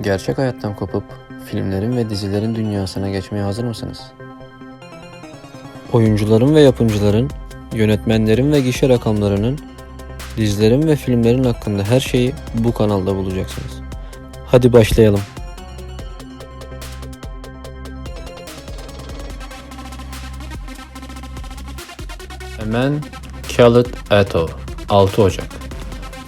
Gerçek hayattan kopup filmlerin ve dizilerin dünyasına geçmeye hazır mısınız? Oyuncuların ve yapımcıların, yönetmenlerin ve gişe rakamlarının, dizilerin ve filmlerin hakkında her şeyi bu kanalda bulacaksınız. Hadi başlayalım. Hemen Khaled Eto 6 Ocak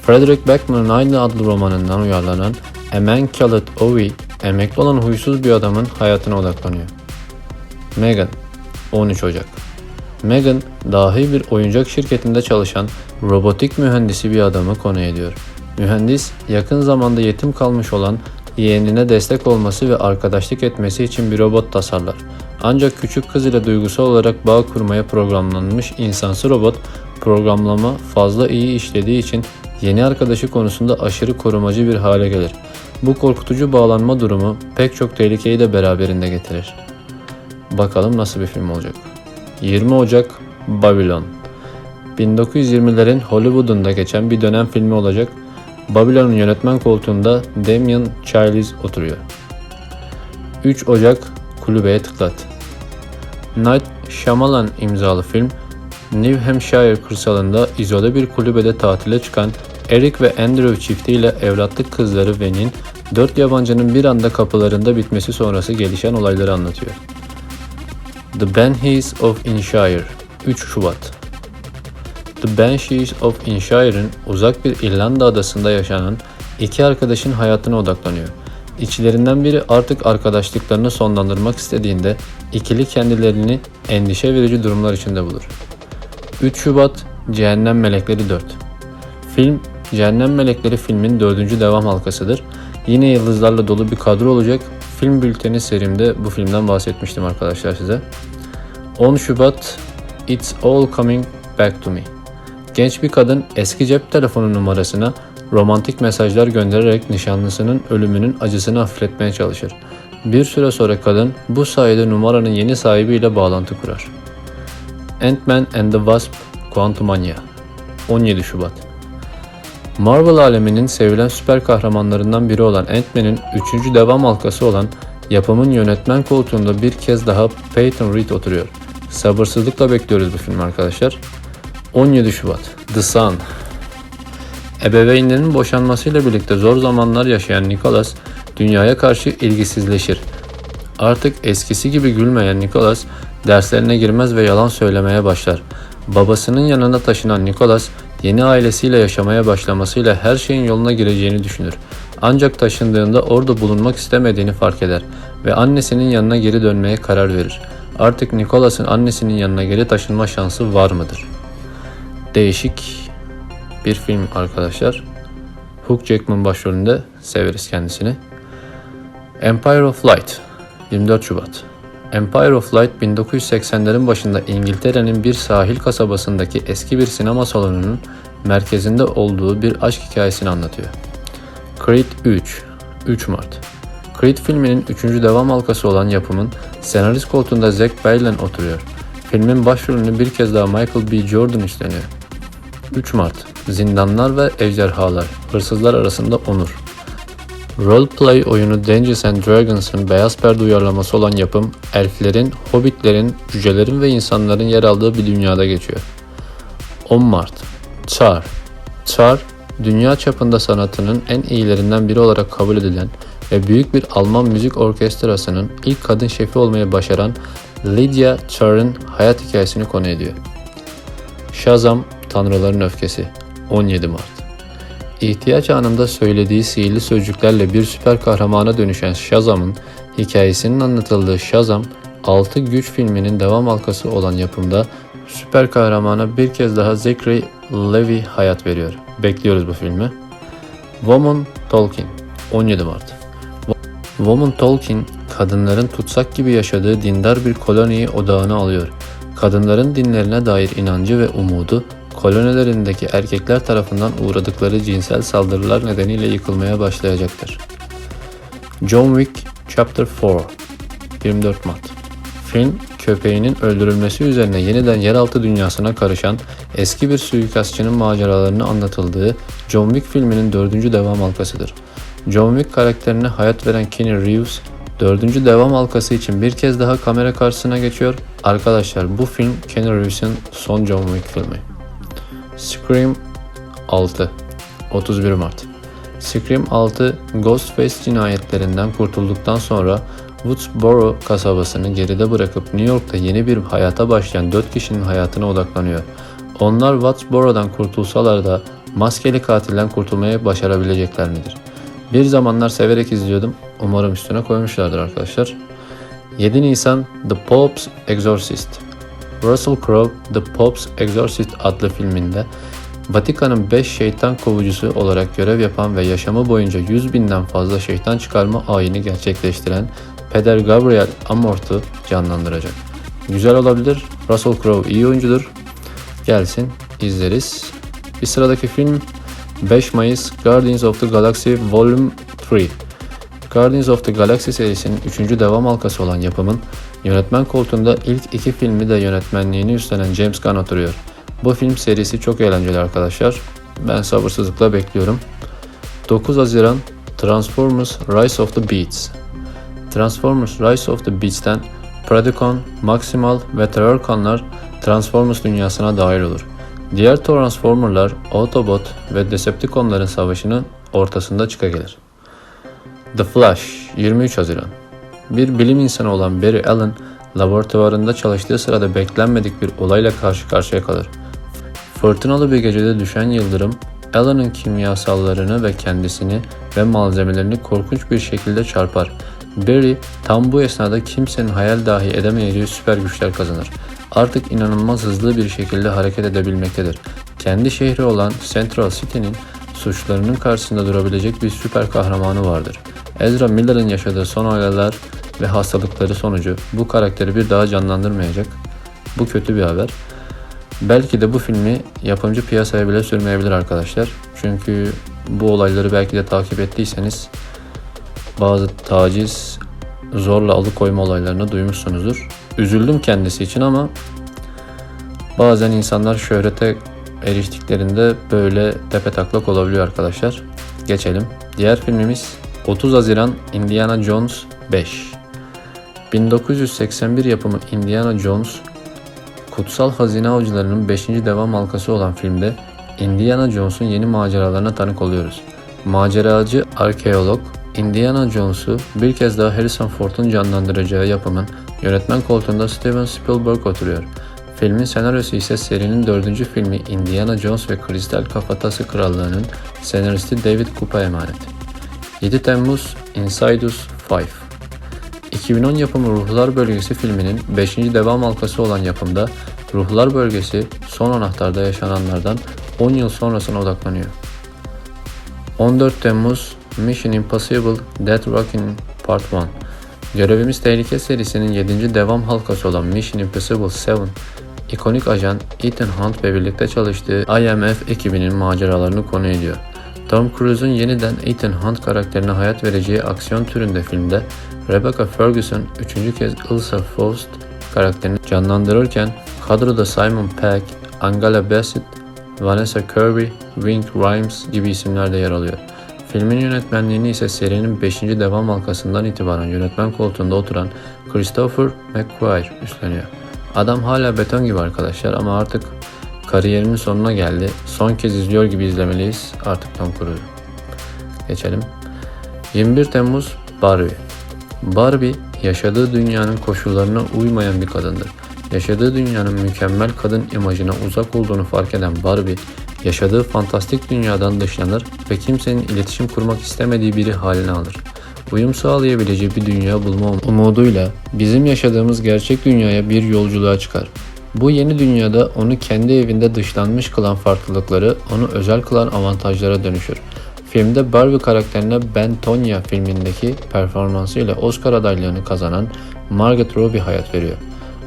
Frederick Beckman'ın aynı adlı romanından uyarlanan Emen Khaled Ovi, emekli olan huysuz bir adamın hayatına odaklanıyor. Megan 13 Ocak Megan, dahi bir oyuncak şirketinde çalışan robotik mühendisi bir adamı konu ediyor. Mühendis, yakın zamanda yetim kalmış olan yeğenine destek olması ve arkadaşlık etmesi için bir robot tasarlar. Ancak küçük kız ile duygusal olarak bağ kurmaya programlanmış insansı robot, programlama fazla iyi işlediği için yeni arkadaşı konusunda aşırı korumacı bir hale gelir. Bu korkutucu bağlanma durumu pek çok tehlikeyi de beraberinde getirir. Bakalım nasıl bir film olacak. 20 Ocak Babylon 1920'lerin Hollywood'unda geçen bir dönem filmi olacak. Babylon'un yönetmen koltuğunda Damien Chazelle oturuyor. 3 Ocak Kulübeye tıklat. Night Shyamalan imzalı film, New Hampshire kırsalında izole bir kulübede tatile çıkan Eric ve Andrew çiftiyle evlatlık kızları Ven'in dört yabancının bir anda kapılarında bitmesi sonrası gelişen olayları anlatıyor. The Banshees of Inisherin 3 Şubat The Banshees of Inisherin uzak bir İrlanda adasında yaşanan iki arkadaşın hayatına odaklanıyor. İçlerinden biri artık arkadaşlıklarını sonlandırmak istediğinde ikili kendilerini endişe verici durumlar içinde bulur. 3 Şubat Cehennem Melekleri 4 Film Cehennem Melekleri filmin dördüncü devam halkasıdır. Yine yıldızlarla dolu bir kadro olacak. Film bülteni serimde bu filmden bahsetmiştim arkadaşlar size. 10 Şubat It's All Coming Back to Me Genç bir kadın eski cep telefonu numarasına romantik mesajlar göndererek nişanlısının ölümünün acısını hafifletmeye çalışır. Bir süre sonra kadın bu sayede numaranın yeni sahibiyle bağlantı kurar. Ant-Man and the Wasp Quantumania 17 Şubat Marvel aleminin sevilen süper kahramanlarından biri olan Ant-Man'in 3. devam halkası olan yapımın yönetmen koltuğunda bir kez daha Peyton Reed oturuyor. Sabırsızlıkla bekliyoruz bu filmi arkadaşlar. 17 Şubat The Sun Ebeveynlerinin boşanmasıyla birlikte zor zamanlar yaşayan Nicholas dünyaya karşı ilgisizleşir. Artık eskisi gibi gülmeyen Nicholas derslerine girmez ve yalan söylemeye başlar. Babasının yanına taşınan Nicholas yeni ailesiyle yaşamaya başlamasıyla her şeyin yoluna gireceğini düşünür. Ancak taşındığında orada bulunmak istemediğini fark eder ve annesinin yanına geri dönmeye karar verir. Artık Nicholas'ın annesinin yanına geri taşınma şansı var mıdır? Değişik bir film arkadaşlar. Hugh Jackman başrolünde severiz kendisini. Empire of Light 24 Şubat Empire of Light 1980'lerin başında İngiltere'nin bir sahil kasabasındaki eski bir sinema salonunun merkezinde olduğu bir aşk hikayesini anlatıyor. Creed 3 3 Mart Creed filminin 3. devam halkası olan yapımın senarist koltuğunda Zack Balan oturuyor. Filmin başrolünü bir kez daha Michael B. Jordan üstleniyor. 3 Mart Zindanlar ve Ejderhalar Hırsızlar arasında onur Roleplay oyunu Dungeons and Dragons'ın beyaz perde uyarlaması olan yapım, elflerin, hobbitlerin, cücelerin ve insanların yer aldığı bir dünyada geçiyor. 10 Mart Çar Çar, dünya çapında sanatının en iyilerinden biri olarak kabul edilen ve büyük bir Alman müzik orkestrasının ilk kadın şefi olmayı başaran Lydia Char'ın hayat hikayesini konu ediyor. Shazam, Tanrıların Öfkesi 17 Mart İhtiyaç anında söylediği sihirli sözcüklerle bir süper kahramana dönüşen Shazam'ın hikayesinin anlatıldığı Shazam, 6 güç filminin devam halkası olan yapımda süper kahramana bir kez daha Zachary Levi hayat veriyor. Bekliyoruz bu filmi. Woman Tolkien 17 Mart Woman Tolkien, kadınların tutsak gibi yaşadığı dindar bir koloniyi odağına alıyor. Kadınların dinlerine dair inancı ve umudu kolonilerindeki erkekler tarafından uğradıkları cinsel saldırılar nedeniyle yıkılmaya başlayacaktır. John Wick Chapter 4 24 Mart Film, köpeğinin öldürülmesi üzerine yeniden yeraltı dünyasına karışan eski bir suikastçının maceralarını anlatıldığı John Wick filminin dördüncü devam halkasıdır. John Wick karakterine hayat veren Keanu Reeves, dördüncü devam halkası için bir kez daha kamera karşısına geçiyor. Arkadaşlar bu film Keanu Reeves'in son John Wick filmi. Scream 6 31 Mart Scream 6 Ghostface cinayetlerinden kurtulduktan sonra Woodsboro kasabasını geride bırakıp New York'ta yeni bir hayata başlayan 4 kişinin hayatına odaklanıyor. Onlar Woodsboro'dan kurtulsalar da maskeli katilden kurtulmaya başarabilecekler midir? Bir zamanlar severek izliyordum. Umarım üstüne koymuşlardır arkadaşlar. 7 Nisan The Pope's Exorcist Russell Crowe The Pope's Exorcist adlı filminde Vatikan'ın 5 şeytan kovucusu olarak görev yapan ve yaşamı boyunca 100 binden fazla şeytan çıkarma ayini gerçekleştiren Peder Gabriel Amorth'u canlandıracak. Güzel olabilir. Russell Crowe iyi oyuncudur. Gelsin izleriz. Bir sıradaki film 5 Mayıs Guardians of the Galaxy Volume 3. Guardians of the Galaxy serisinin 3. devam halkası olan yapımın yönetmen koltuğunda ilk iki filmi de yönetmenliğini üstlenen James Gunn oturuyor. Bu film serisi çok eğlenceli arkadaşlar. Ben sabırsızlıkla bekliyorum. 9 Haziran Transformers Rise of the Beasts Transformers Rise of the Beasts'ten Predacon, Maximal ve Terrorconlar Transformers dünyasına dahil olur. Diğer Transformerlar Autobot ve Decepticonların savaşının ortasında çıkagelir. The Flash 23 Haziran Bir bilim insanı olan Barry Allen laboratuvarında çalıştığı sırada beklenmedik bir olayla karşı karşıya kalır. Fırtınalı bir gecede düşen yıldırım, Alan'ın kimyasallarını ve kendisini ve malzemelerini korkunç bir şekilde çarpar. Barry tam bu esnada kimsenin hayal dahi edemeyeceği süper güçler kazanır. Artık inanılmaz hızlı bir şekilde hareket edebilmektedir. Kendi şehri olan Central City'nin suçlarının karşısında durabilecek bir süper kahramanı vardır. Ezra Miller'ın yaşadığı son olaylar ve hastalıkları sonucu bu karakteri bir daha canlandırmayacak. Bu kötü bir haber. Belki de bu filmi yapımcı piyasaya bile sürmeyebilir arkadaşlar. Çünkü bu olayları belki de takip ettiyseniz bazı taciz, zorla alıkoyma olaylarını duymuşsunuzdur. Üzüldüm kendisi için ama bazen insanlar şöhrete eriştiklerinde böyle tepe taklak olabiliyor arkadaşlar. Geçelim. Diğer filmimiz 30 Haziran Indiana Jones 5. 1981 yapımı Indiana Jones Kutsal Hazine Avcıları'nın 5. devam halkası olan filmde Indiana Jones'un yeni maceralarına tanık oluyoruz. Maceracı arkeolog Indiana Jones'u bir kez daha Harrison Ford'un canlandıracağı yapımın yönetmen koltuğunda Steven Spielberg oturuyor. Filmin senaryosu ise serinin dördüncü filmi Indiana Jones ve Kristal Kafatası Krallığı'nın senaristi David Coop'a emanet. 7 Temmuz Insidious 5 2010 yapımı Ruhlar Bölgesi filminin 5. devam halkası olan yapımda Ruhlar Bölgesi son anahtarda yaşananlardan 10 yıl sonrasına odaklanıyor. 14 Temmuz Mission Impossible Dead Reckoning Part 1 Görevimiz Tehlike serisinin 7. devam halkası olan Mission Impossible 7 ikonik ajan Ethan Hunt ve birlikte çalıştığı IMF ekibinin maceralarını konu ediyor. Tom Cruise'un yeniden Ethan Hunt karakterine hayat vereceği aksiyon türünde filmde Rebecca Ferguson üçüncü kez Ilsa Faust karakterini canlandırırken kadroda Simon Pegg, Angela Bassett, Vanessa Kirby, Wink Rhimes gibi isimler de yer alıyor. Filmin yönetmenliğini ise serinin 5. devam halkasından itibaren yönetmen koltuğunda oturan Christopher McQuarrie üstleniyor. Adam hala beton gibi arkadaşlar ama artık kariyerimin sonuna geldi. Son kez izliyor gibi izlemeliyiz artık Tom Cruise. Geçelim. 21 Temmuz Barbie Barbie yaşadığı dünyanın koşullarına uymayan bir kadındır. Yaşadığı dünyanın mükemmel kadın imajına uzak olduğunu fark eden Barbie, yaşadığı fantastik dünyadan dışlanır ve kimsenin iletişim kurmak istemediği biri haline alır. Uyum sağlayabileceği bir dünya bulma umuduyla bizim yaşadığımız gerçek dünyaya bir yolculuğa çıkar. Bu yeni dünyada onu kendi evinde dışlanmış kılan farklılıkları onu özel kılan avantajlara dönüşür. Filmde Barbie karakterine Ben Tonya filmindeki performansıyla Oscar adaylığını kazanan Margot Robbie hayat veriyor.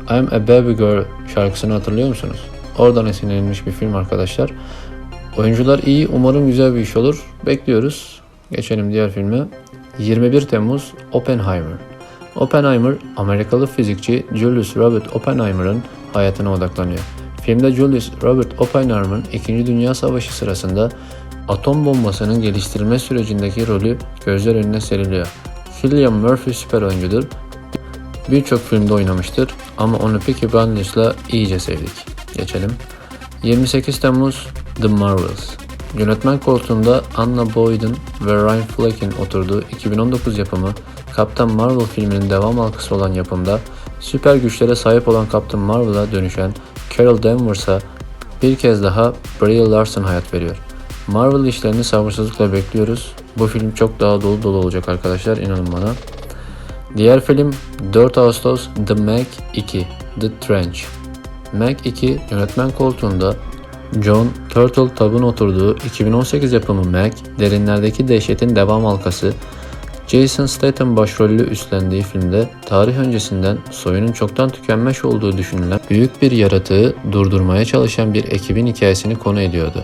I'm a Baby Girl şarkısını hatırlıyor musunuz? Oradan esinlenilmiş bir film arkadaşlar. Oyuncular iyi, umarım güzel bir iş olur. Bekliyoruz. Geçelim diğer filme. 21 Temmuz Oppenheimer. Oppenheimer, Amerikalı fizikçi Julius Robert Oppenheimer'ın hayatına odaklanıyor. Filmde Julius Robert Oppenheimer'ın 2. Dünya Savaşı sırasında atom bombasının geliştirilme sürecindeki rolü gözler önüne seriliyor. Cillian Murphy süper oyuncudur. Birçok filmde oynamıştır ama onu Peaky Blinders'la iyice sevdik. Geçelim. 28 Temmuz The Marvels. Yönetmen koltuğunda Anna Boyd'un ve Ryan Fleck'in oturduğu 2019 yapımı Captain Marvel filminin devam halkası olan yapımda süper güçlere sahip olan Captain Marvel'a dönüşen Carol Danvers'a bir kez daha Brie Larson hayat veriyor. Marvel işlerini sabırsızlıkla bekliyoruz. Bu film çok daha dolu dolu olacak arkadaşlar inanın bana. Diğer film 4 Ağustos The Meg 2 The Trench. Meg 2 yönetmen koltuğunda John Turtle Tubb'ın oturduğu 2018 yapımı Meg, derinlerdeki dehşetin devam halkası, Jason Statham başrolü üstlendiği filmde tarih öncesinden soyunun çoktan tükenmiş olduğu düşünülen büyük bir yaratığı durdurmaya çalışan bir ekibin hikayesini konu ediyordu.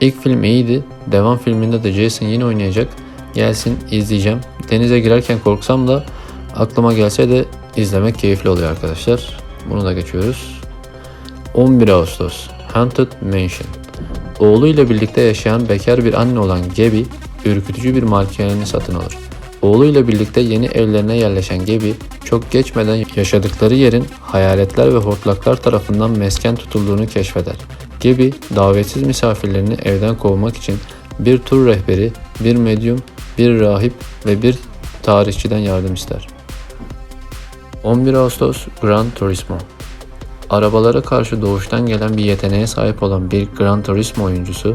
İlk film iyiydi, devam filminde de Jason yine oynayacak. Gelsin izleyeceğim. Denize girerken korksam da aklıma gelse de izlemek keyifli oluyor arkadaşlar. Bunu da geçiyoruz. 11 Ağustos Haunted Mansion Oğluyla birlikte yaşayan bekar bir anne olan Gabby, ürkütücü bir malikaneyi satın alır. Oğluyla birlikte yeni evlerine yerleşen Gabby, çok geçmeden yaşadıkları yerin hayaletler ve hortlaklar tarafından mesken tutulduğunu keşfeder. Gabby, davetsiz misafirlerini evden kovmak için bir tur rehberi, bir medyum, bir rahip ve bir tarihçiden yardım ister. 11 Ağustos Gran Turismo Arabalara karşı doğuştan gelen bir yeteneğe sahip olan bir Gran Turismo oyuncusu,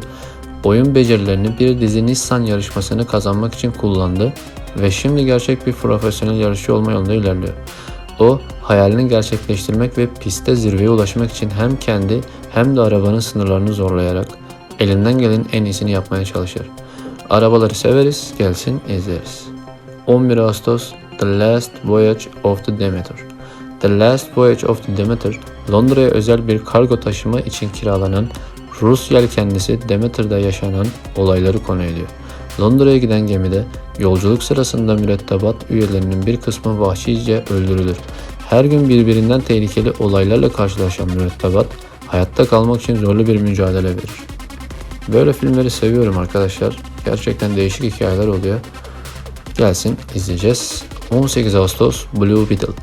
oyun becerilerini bir dizi Nissan yarışmasını kazanmak için kullandı ve şimdi gerçek bir profesyonel yarışçı olma yolunda ilerliyor. O, hayalini gerçekleştirmek ve pistte zirveye ulaşmak için hem kendi hem de arabanın sınırlarını zorlayarak elinden gelenin en iyisini yapmaya çalışır. Arabaları severiz, gelsin izleriz. 11 Ağustos The Last Voyage of the Demeter The Last Voyage of the Demeter, Londra'ya özel bir kargo taşıma için kiralanan Rus yelkenlisi Demeter'da yaşanan olayları konu ediyor. Londra'ya giden gemide yolculuk sırasında mürettebat üyelerinin bir kısmı vahşice öldürülür. Her gün birbirinden tehlikeli olaylarla karşılaşan mürettebat hayatta kalmak için zorlu bir mücadele verir. Böyle filmleri seviyorum arkadaşlar. Gerçekten değişik hikayeler oluyor. Gelsin izleyeceğiz. 18 Ağustos Blue Beetle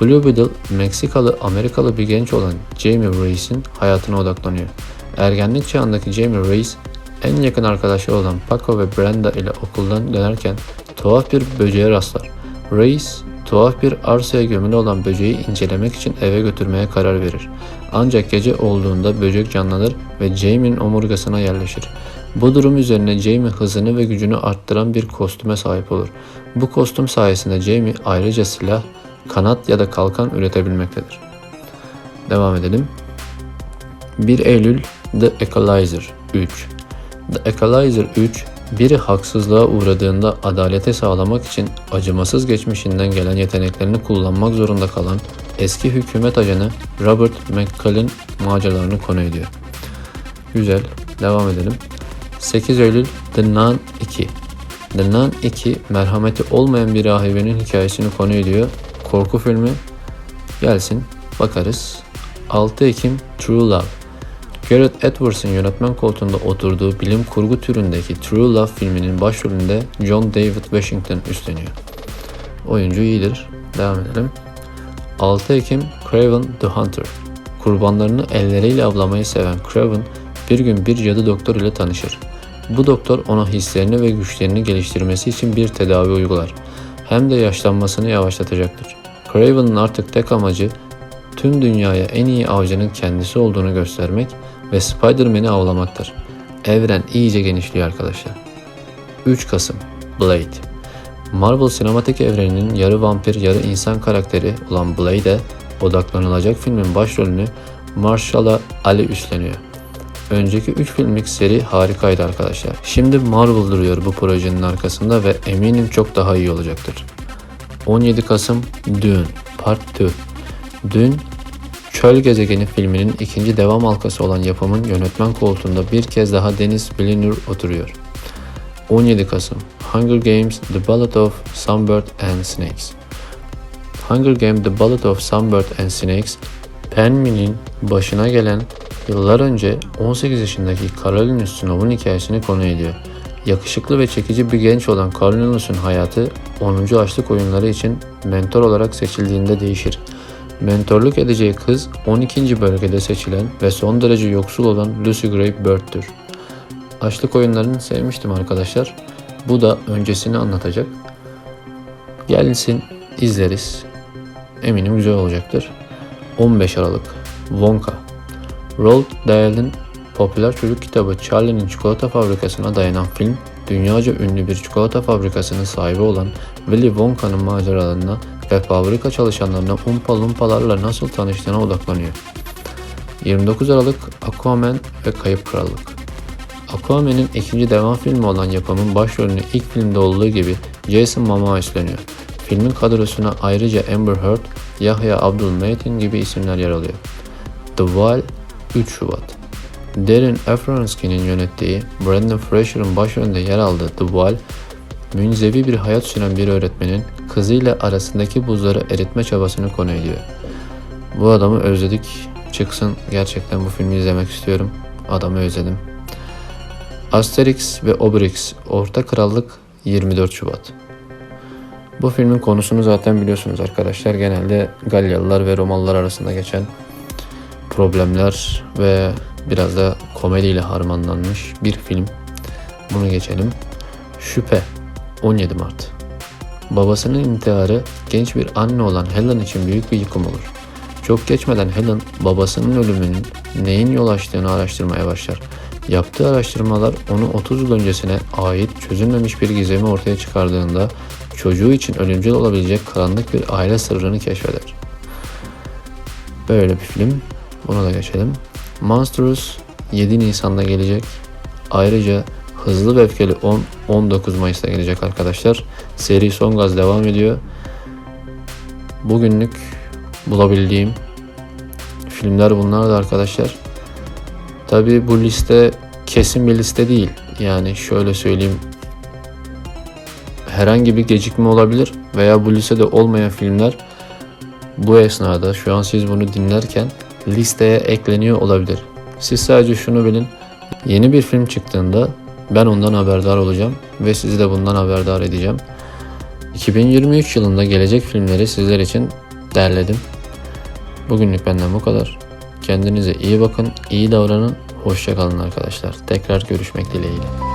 Blue Beetle, Meksikalı Amerikalı bir genç olan Jamie Reis'in hayatına odaklanıyor. Ergenlik çağındaki Jamie Reis, en yakın arkadaşları olan Paco ve Brenda ile okuldan dönerken tuhaf bir böceğe rastlar. Reis, tuhaf bir arsaya gömülü olan böceği incelemek için eve götürmeye karar verir. Ancak gece olduğunda böcek canlanır ve Jamie'nin omurgasına yerleşir. Bu durum üzerine Jamie hızını ve gücünü arttıran bir kostüme sahip olur. Bu kostüm sayesinde Jamie ayrıca silah, kanat ya da kalkan üretebilmektedir. Devam edelim. 1 Eylül The Equalizer 3 The Equalizer 3 biri haksızlığa uğradığında adalete sağlamak için acımasız geçmişinden gelen yeteneklerini kullanmak zorunda kalan eski hükümet ajanı Robert McCall'in maceralarını konu ediyor. Güzel, devam edelim. 8 Eylül The Nun 2 The Nun 2 merhameti olmayan bir rahibenin hikayesini konu ediyor korku filmi gelsin bakarız. 6 Ekim True Love Gareth Edwards'ın yönetmen koltuğunda oturduğu bilim kurgu türündeki True Love filminin başrolünde John David Washington üstleniyor. Oyuncu iyidir. Devam edelim. 6 Ekim Craven the Hunter Kurbanlarını elleriyle avlamayı seven Craven bir gün bir cadı doktor ile tanışır. Bu doktor ona hislerini ve güçlerini geliştirmesi için bir tedavi uygular. Hem de yaşlanmasını yavaşlatacaktır. Craven'ın artık tek amacı tüm dünyaya en iyi avcının kendisi olduğunu göstermek ve Spider-Man'i avlamaktır. Evren iyice genişliyor arkadaşlar. 3 Kasım Blade Marvel sinematik evreninin yarı vampir yarı insan karakteri olan Blade'e odaklanılacak filmin başrolünü Marshala Ali üstleniyor. Önceki 3 filmlik seri harikaydı arkadaşlar. Şimdi Marvel duruyor bu projenin arkasında ve eminim çok daha iyi olacaktır. 17 Kasım Dune Part 2 Dune Çöl Gezegeni filminin ikinci devam halkası olan yapımın yönetmen koltuğunda bir kez daha Denis Villeneuve oturuyor. 17 Kasım Hunger Games The Ballad of Songbird and Snakes Hunger Games The Ballad of Songbird and Snakes Penmin'in başına gelen Yıllar önce 18 yaşındaki Carolina Snow'un hikayesini konu ediyor. Yakışıklı ve çekici bir genç olan Carolinus'un hayatı 10. açlık oyunları için mentor olarak seçildiğinde değişir. Mentorluk edeceği kız 12. bölgede seçilen ve son derece yoksul olan Lucy Gray Bird'tür. Açlık oyunlarını sevmiştim arkadaşlar. Bu da öncesini anlatacak. Gelsin izleriz. Eminim güzel olacaktır. 15 Aralık Wonka Roald Dahl'in popüler çocuk kitabı Charlie'nin Çikolata Fabrikası'na dayanan film, dünyaca ünlü bir çikolata fabrikasının sahibi olan Willy Wonka'nın maceralarına ve fabrika çalışanlarına umpa lumpalarla nasıl tanıştığına odaklanıyor. 29 Aralık Aquaman ve Kayıp Krallık Aquaman'in ikinci devam filmi olan yapımın başrolünü ilk filmde olduğu gibi Jason Momoa üstleniyor. Filmin kadrosuna ayrıca Amber Heard, Yahya Abdul-Mateen gibi isimler yer alıyor. The Whale 3 Şubat Darren Aronofsky'nin yönettiği Brendan Fraser'ın başrolünde yer aldığı The Whale, münzevi bir hayat süren bir öğretmenin kızıyla arasındaki buzları eritme çabasını konu ediyor. Bu adamı özledik. Çıksın gerçekten bu filmi izlemek istiyorum. Adamı özledim. Asterix ve Obelix Orta Krallık 24 Şubat. Bu filmin konusunu zaten biliyorsunuz arkadaşlar. Genelde Galyalılar ve Romalılar arasında geçen problemler ve biraz da komediyle harmanlanmış bir film. Bunu geçelim. Şüphe 17 Mart. Babasının intiharı genç bir anne olan Helen için büyük bir yıkım olur. Çok geçmeden Helen babasının ölümünün neyin yol açtığını araştırmaya başlar. Yaptığı araştırmalar onu 30 yıl öncesine ait çözülmemiş bir gizemi ortaya çıkardığında çocuğu için ölümcül olabilecek karanlık bir aile sırrını keşfeder. Böyle bir film. Bunu da geçelim. Monsters 7 Nisan'da gelecek. Ayrıca Hızlı ve Öfkeli 10 19 Mayıs'ta gelecek arkadaşlar. Seri son gaz devam ediyor. Bugünlük bulabildiğim filmler bunlar da arkadaşlar. Tabi bu liste kesin bir liste değil. Yani şöyle söyleyeyim. Herhangi bir gecikme olabilir veya bu listede olmayan filmler bu esnada şu an siz bunu dinlerken listeye ekleniyor olabilir. Siz sadece şunu bilin. Yeni bir film çıktığında ben ondan haberdar olacağım ve sizi de bundan haberdar edeceğim. 2023 yılında gelecek filmleri sizler için derledim. Bugünlük benden bu kadar. Kendinize iyi bakın, iyi davranın. Hoşçakalın arkadaşlar. Tekrar görüşmek dileğiyle.